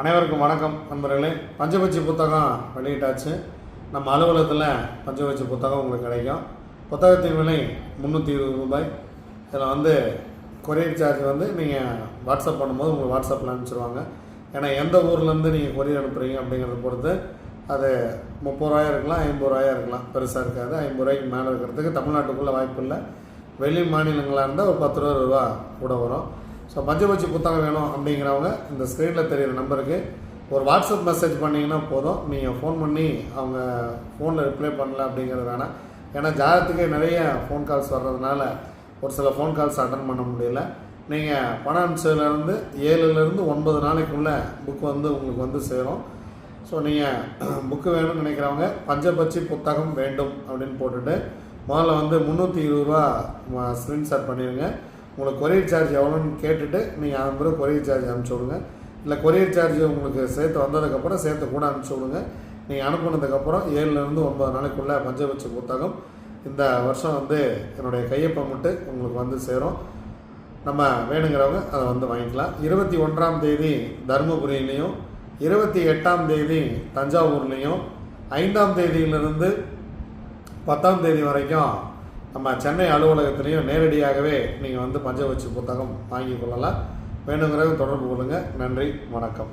அனைவருக்கும் வணக்கம் நண்பர்களே. பஞ்சபட்சி புத்தகம் வெளியிட்டாச்சு. நம்ம அலுவலகத்தில் பஞ்சபட்சி புத்தகம் உங்களுக்கு கிடைக்கும். புத்தகத்தின் விலை முந்நூற்றி இருபது ரூபாய். இதில் வந்து கொரியர் சார்ஜ் வந்து நீங்கள் வாட்ஸ்அப் பண்ணும்போது உங்களுக்கு வாட்ஸ்அப்பில் அனுப்பிச்சிருவாங்க. ஏன்னா எந்த ஊர்லேருந்து நீங்கள் கொரியர் அனுப்புகிறீங்க அப்படிங்கிறத பொறுத்து அது முப்பது ரூபாயா இருக்கலாம் ஐம்பது ரூபாயா இருக்கலாம். பெருசாக இருக்காது. ஐம்பது ரூபாய்க்கு மேலே இருக்கிறதுக்கு தமிழ்நாட்டுக்குள்ளே வாய்ப்பு இல்லை. வெளி மாநிலங்களாக இருந்தால் ஒரு பத்து ரூபா ரூபா கூட வரும். ஸோ பஞ்சபட்சி புத்தகம் வேணும் அப்படிங்கிறவங்க இந்த ஸ்க்ரீனில் தெரியிற நம்பருக்கு ஒரு வாட்ஸ்அப் மெசேஜ் பண்ணிங்கன்னா போதும். நீங்கள் ஃபோன் பண்ணி அவங்க ஃபோனில் ரிப்ளை பண்ணல அப்படிங்கிறது வேணாம். ஏன்னா ஜாதகத்துக்கு நிறைய ஃபோன் கால்ஸ் வர்றதுனால ஒரு சில ஃபோன் கால்ஸ் அட்டன் பண்ண முடியல. நீங்கள் பணம் அனுப்பிச்சதுலேருந்து ஏழுலேருந்து ஒன்பது நாளைக்குள்ளே புக் வந்து உங்களுக்கு வந்து சேரும். ஸோ நீங்கள் புக்கு வேணும்னு நினைக்கிறவங்க பஞ்சபட்சி புத்தகம் வேண்டும் அப்படின்னு போட்டுட்டு முதல்ல வந்து முந்நூற்றி இருபது ரூபா ஸ்க்ரீன்ஷாட் பண்ணிடுங்க. உங்களுக்கு கொரியர் சார்ஜ் எவ்வளோன்னு கேட்டுட்டு நீங்கள் அது கொரியர் சார்ஜ் அனுப்பிச்சி விடுங்க. இல்லை கொரியர் சார்ஜ் உங்களுக்கு சேர்த்து வந்ததுக்கப்புறம் சேர்த்து கூட அனுப்பிச்சி விடுங்க. நீங்கள் அனுப்புனதுக்கப்புறம் ஏழுலேருந்து ஒன்பது நாளைக்குள்ளே பஞ்சபட்ச புத்தகம் இந்த வருஷம் வந்து என்னுடைய கையொப்பமிட்டு உங்களுக்கு வந்து சேரும். நம்ம வேணுங்கிறவங்க அதை வந்து வாங்கிக்கலாம். இருபத்தி ஒன்றாம் தேதி தருமபுரியிலையும் இருபத்தி எட்டாம் தேதி தஞ்சாவூர்லேயும் ஐந்தாம் தேதியிலிருந்து பத்தாம் தேதி வரைக்கும் நம்ம சென்னை அலுவலகத்திலையும் நேரடியாகவே நீங்கள் வந்து பஞ்சவச்சு புத்தகம் வாங்கி கொள்ளலாம். வேணுங்கிறவங்க தொடர்பு கொள்ளுங்கள் நன்றி. வணக்கம்.